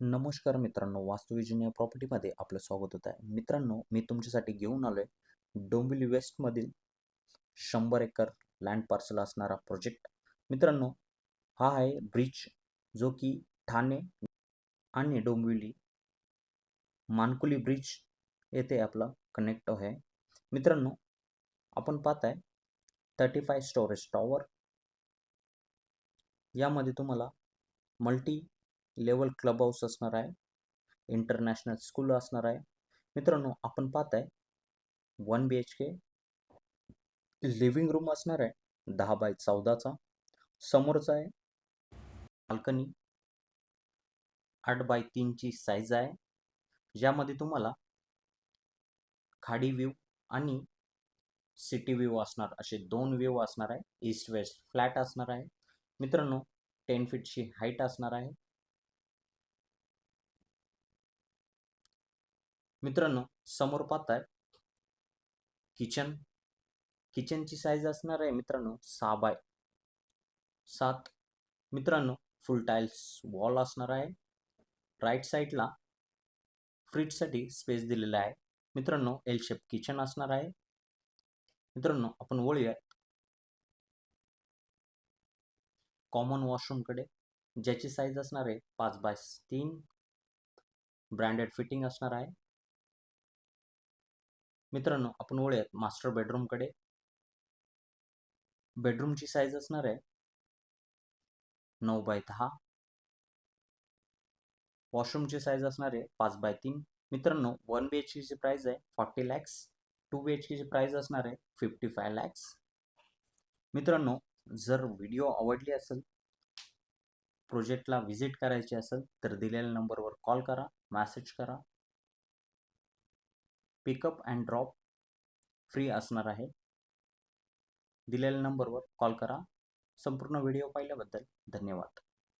नमस्कार मित्रांनो वास्तुविजन या प्रॉपर्टीमध्ये आपलं स्वागत होत आहे. मित्रांनो मी तुमच्यासाठी घेऊन आलो आहे डोंबिवली वेस्टमधील शंभर एकर लँड पार्सल असणारा प्रोजेक्ट मित्रांनो हा आहे ब्रिज जो की ठाणे आणि डोंबिवली मानकुली ब्रिज येथे आपला कनेक्ट आहे. मित्रांनो आपण पाहत आहे थर्टी फाय स्टोरेज टॉवर यामध्ये तुम्हाला मल्टी लेवल क्लब हाऊस असणार आहे. इंटरनॅशनल स्कूल असणार आहे. मित्रांनो आपण पाहत आहे one B H K living room असणार आहे. दहा बाय चौदाचा. समोरचा आहे बाल्कनी. आठ बाय तीनची साईज आहे. ज्यामध्ये तुम्हाला खाडी व्ह्यू आणि सिटी व्ह्यू असणार. असे दोन व्ह्यू असणार आहे. ईस्ट वेस्ट फ्लॅट असणार आहे. मित्रांनो टेन फीटची हाईट असणार आहे. मित्रांनो समोर पाहताय. किचन किचनची साईज असणार आहे मित्रांनो सहा बाय सात. मित्रांनो फुल टाईल्स वॉल असणार आहे. राईट साईडला फ्रीजसाठी स्पेस दिलेला आहे. मित्रांनो एल शेप किचन असणार आहे. मित्रांनो आपण वळूयात. कॉमन वॉशरूमकडे ज्याची साईज असणार आहे पाच बाय तीन. ब्रँडेड फिटिंग असणार आहे. मित्रांनो आपण वळूयात मास्टर बेडरूमकडे बेडरूमची साईज असणार आहे नऊ बाय दहा. वॉशरूमची साईज असणार आहे पाच बाय तीन. मित्रांनो वन बी एच केची प्राईज आहे forty lakhs two B H केची प्राईज असणार आहे फिफ्टी फाय लॅक्स मित्रांनो जर व्हिडिओ आवडली असेल प्रोजेक्टला व्हिजिट करायची असेल तर दिलेल्या नंबरवर कॉल करा मॅसेज करा. पिकअप अँड ड्रॉप फ्री असणार आहे. दिलेल्या नंबरवर कॉल करा. संपूर्ण व्हिडिओ पाहिल्याबद्दल धन्यवाद.